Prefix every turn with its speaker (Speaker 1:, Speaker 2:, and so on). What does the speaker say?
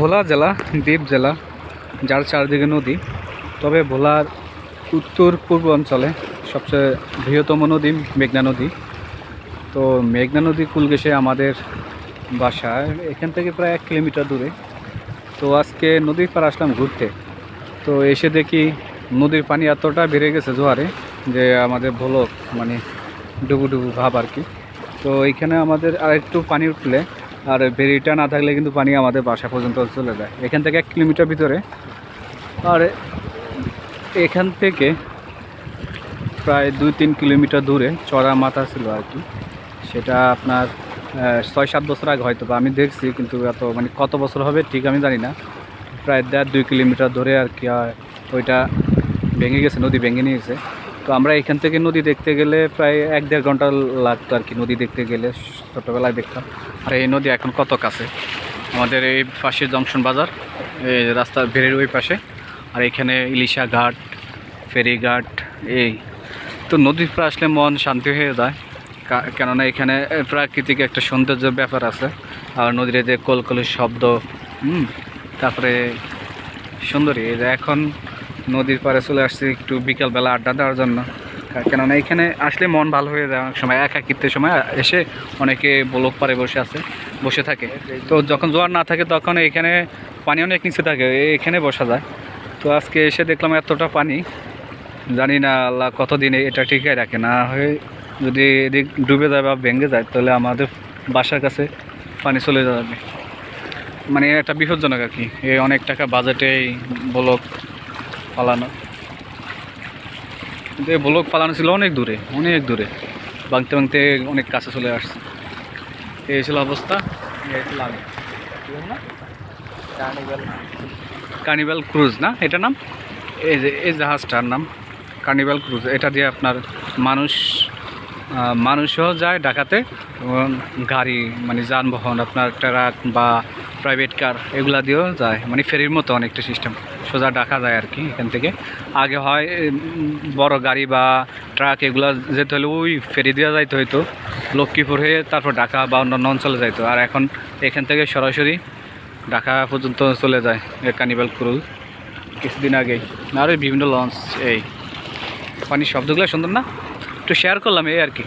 Speaker 1: ভোলা জেলা, দ্বীপ জেলা, যার চারদিকে নদী। তবে ভোলার উত্তর পূর্ব অঞ্চলে সবচেয়ে বৃহত্তম নদী মেঘনা নদী। তো মেঘনা নদী কুল ঘেঁষে আমাদের বাসা, এখান থেকে প্রায় এক কিলোমিটার দূরে। তো আজকে নদীর পার আসলাম ঘুরতে। তো এসে দেখি নদীর পানি এতটা বেড়ে গেছে জোয়ারে যে আমাদের ভোলক মানে ডুবু ডুবু ভাব আর কি। তো এইখানে আমাদের আর একটু পানি উঠলে আর বেরিটা না থাকলে কিন্তু পানি আমাদের বাসা পর্যন্ত চলে যায়। এখান থেকে এক কিলোমিটার ভিতরে। আর এখান থেকে প্রায় দুই তিন কিলোমিটার দূরে চড়া মাথা ছিল আর কি। সেটা আপনার ছয় সাত বছর আগে হয়তো বা আমি দেখছি, কিন্তু এত মানে কত বছর হবে ঠিক আমি জানি না। প্রায় দেড় দুই কিলোমিটার ধরে আর কি ওইটা ভেঙে গেছে, নদী ভেঙে নিয়েছে। তো আমরা এখান থেকে নদী দেখতে গেলে প্রায় এক দেড় ঘণ্টা লাগতো আর কি নদী দেখতে গেলে ছোটোবেলায় দেখতাম। আর এই নদী এখন কত কাছে? আমাদের এই পাশে জংশন বাজার, এই রাস্তার ভেড়ের ওই পাশে। আর এখানে ইলিশা ঘাট ফেরিঘাট এই। তো নদীর পাড়ে আসলে মন শান্তি হয়ে যায়। কেননা এখানে প্রাকৃতিক একটা সৌন্দর্য ব্যাপার আছে। আর নদীর যে কলকলের শব্দ, হুম, তারপরে সুন্দরী। এখন নদীর পাড়ে চলে আসছি একটু বিকালবেলা আড্ডা দেওয়ার জন্য। কেননা এখানে আসলে মন ভালো হয়ে যায় অনেক সময়, একাকিত্বের সময় এসে অনেকে বলক পারে বসে আছে, বসে থাকে। তো যখন জোয়ার না থাকে তখন এখানে পানি অনেক নিচে থাকে এখানে বসা যায়। তো আজকে এসে দেখলাম এতটা পানি, জানি না আল্লাহ কতদিন এটা টিকায় রাখে। না হয়ে যদি এদিক ডুবে যায় বা ভেঙে যায়, তাহলে আমাদের বাসার কাছে পানি চলে যাবে। মানে একটা বিপজ্জনক আর কি এই অনেক টাকা বাজেটেই ব্লক পালানো। কিন্তু এই ব্লক পালানো ছিল অনেক দূরে অনেক দূরে। ভাঙতে ভাঙতে অনেক কাছে চলে আসছে। এই ছিল অবস্থা। কার্নিভাল ক্রুজ না? এটা নাম? এই যে এই জাহাজটার নাম। Carnival cruise. এটা দিয়ে আপনার মানুষ মানুষও যায় ঢাকাতে এবং গাড়ি মানে যানবাহন আপনার ট্রাক বা প্রাইভেট কার এগুলা দিয়েও যায়। মানে ফেরির মতো অনেকটা সিস্টেম সোজা ঢাকা যায় আর কি এখান থেকে। আগে হয় বড় গাড়ি বা ট্রাক এগুলা যেতে হলে ওই ফেরি দেওয়া যাইতে হয়তো লক্ষ্মীপুর হয়ে তারপর ঢাকা বা অন্যান্য অঞ্চলে যাইতো। আর এখন এখান থেকে সরাসরি ঢাকা পর্যন্ত চলে যায় কার্নিভাল ক্রুজ কিছুদিন আগেই। আর ওই বিভিন্ন লঞ্চ এই পানির শব্দগুলো সুন্দর না? একটু শেয়ার করলাম এই আর কি।